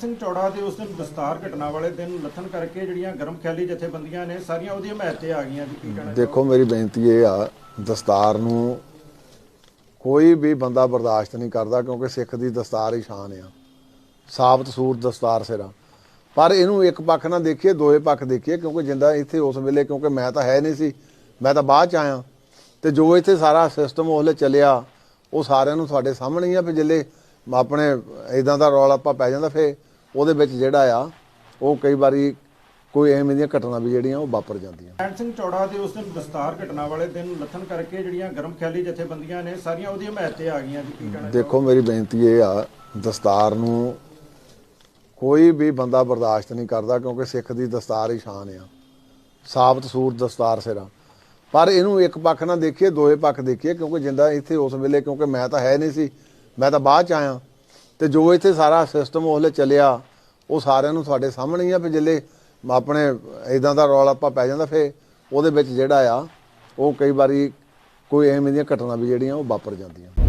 ਸਿੰਘ ਚੌੜਾ ਦੇ ਉਸ ਦਿਨ ਦਸਤਾਰ ਘਟਨਾ ਵਾਲੇ ਦਿਨ ਲੱਥਣ ਕਰਕੇ ਜਿਹੜੀਆਂ ਗਰਮ ਖਿਆਲੀ ਜਥੇਬੰਦੀਆਂ ਨੇ, ਸਾਰੀਆਂ ਉਹਦੀਆਂ ਹਮਾਇਤ ਤੇ ਆ ਗਈਆਂ ਜੀ, ਕੀ ਕਹਿਣਾ ਦੇਖੋ, ਮੇਰੀ ਬੇਨਤੀ ਇਹ ਆ, ਦਸਤਾਰ ਨੂੰ ਕੋਈ ਵੀ ਬੰਦਾ ਬਰਦਾਸ਼ਤ ਨਹੀਂ ਕਰਦਾ ਕਿਉਂਕਿ ਸਿੱਖ ਦੀ ਦਸਤਾਰ ਹੀ ਸ਼ਾਨ ਆ। ਸਾਬਤ ਸੂਰਤ ਦਸਤਾਰ ਸਿਰਾ ਪਰ ਇਹਨੂੰ ਇੱਕ ਪੱਖ ਨਾ ਦੇਖੀਏ ਦੋਏ ਪੱਖ ਦੇਖੀਏ, ਕਿਉਂਕਿ ਜਿੰਦਾ ਇੱਥੇ ਉਸ ਵੇਲੇ, ਕਿਉਂਕਿ ਮੈਂ ਤਾਂ ਹੈ ਨਹੀਂ ਸੀ, ਮੈਂ ਤਾਂ ਬਾਅਦ ਚ ਆਇਆ। ਤੇ ਜੋ ਇੱਥੇ ਸਾਰਾ ਸਿਸਟਮ ਉਹਲੇ ਚੱਲਿਆ, ਉਹ ਸਾਰਿਆਂ ਨੂੰ ਤੁਹਾਡੇ ਸਾਹਮਣੇ ਹੀ ਆ ਫਿਰ ਜਿੱਲੇ ਆਪਣੇ ਇਦਾਂ ਦਾ ਰੌਲਾ ਆਪਾਂ ਪੈ ਜਾਂਦਾ ਫੇ ਉਹਦੇ ਵਿੱਚ ਜਿਹੜਾ ਆ ਉਹ ਕਈ ਵਾਰੀ ਕੋਈ ਐਵੇਂ ਦੀਆਂ ਘਟਨਾ ਵੀ ਜਿਹੜੀਆਂ ਉਹ ਵਾਪਰ ਜਾਂਦੀਆਂ। ਨੈਣ ਸਿੰਘ ਚੌੜਾ ਦੇ ਉਸ ਦਿਨ ਦਸਤਾਰ ਘਟਨਾ ਵਾਲੇ ਦਿਨ ਲੱਥਣ ਕਰਕੇ ਜਿਹੜੀਆਂ ਗਰਮ ਖਿਆਲੀ ਜਥੇਬੰਦੀਆਂ ਨੇ ਸਾਰੀਆਂ ਉਹਦੀਆਂ ਹਮਾਇਤ ਤੇ ਆ ਗਈਆਂ ਜੀ ਕੀ ਕਹਿਣਾ ਦੇਖੋ ਮੇਰੀ ਬੇਨਤੀ ਇਹ ਆ ਦਸਤਾਰ ਨੂੰ ਕੋਈ ਵੀ ਬੰਦਾ ਬਰਦਾਸ਼ਤ ਨਹੀਂ ਕਰਦਾ ਕਿਉਂਕਿ ਸਿੱਖ ਦੀ ਦਸਤਾਰ ਹੀ ਸ਼ਾਨ ਆ। ਸਾਬਤ ਸੂਰਤ ਦਸਤਾਰ ਸਿਰਾ। ਪਰ ਇਹਨੂੰ ਇੱਕ ਪੱਖ ਨਾਲ ਦੇਖੀਏ ਦੋਏ ਪੱਖ ਦੇਖੀਏ ਕਿਉਂਕਿ ਜਿੰਦਾ ਇੱਥੇ ਉਸ ਵੇਲੇ ਕਿਉਂਕਿ ਮੈਂ ਤਾਂ ਹੈ ਨਹੀਂ ਸੀ ਮੈਂ ਤਾਂ ਬਾਅਦ ਚ ਆਇਆ। ਤੇ ਜੋ ਇੱਥੇ ਸਾਰਾ ਸਿਸਟਮ ਉਹਲੇ ਚੱਲਿਆ, ਉਹ ਸਾਰਿਆਂ ਨੂੰ ਤੁਹਾਡੇ ਸਾਹਮਣੇ ਹੀ ਆ, ਵੀ ਜਿੱਲੇ ਆਪਣੇ ਇਦਾਂ ਦਾ ਰੌਲਾ ਆਪਾਂ ਪੈ ਜਾਂਦਾ ਫੇ ਉਹਦੇ ਵਿੱਚ ਜਿਹੜਾ ਆ, ਉਹ ਕਈ ਵਾਰੀ ਕੋਈ ਐਵੇਂ ਦੀਆਂ ਘਟਨਾ ਵੀ ਜਿਹੜੀਆਂ ਉਹ ਵਾਪਰ ਜਾਂਦੀਆਂ।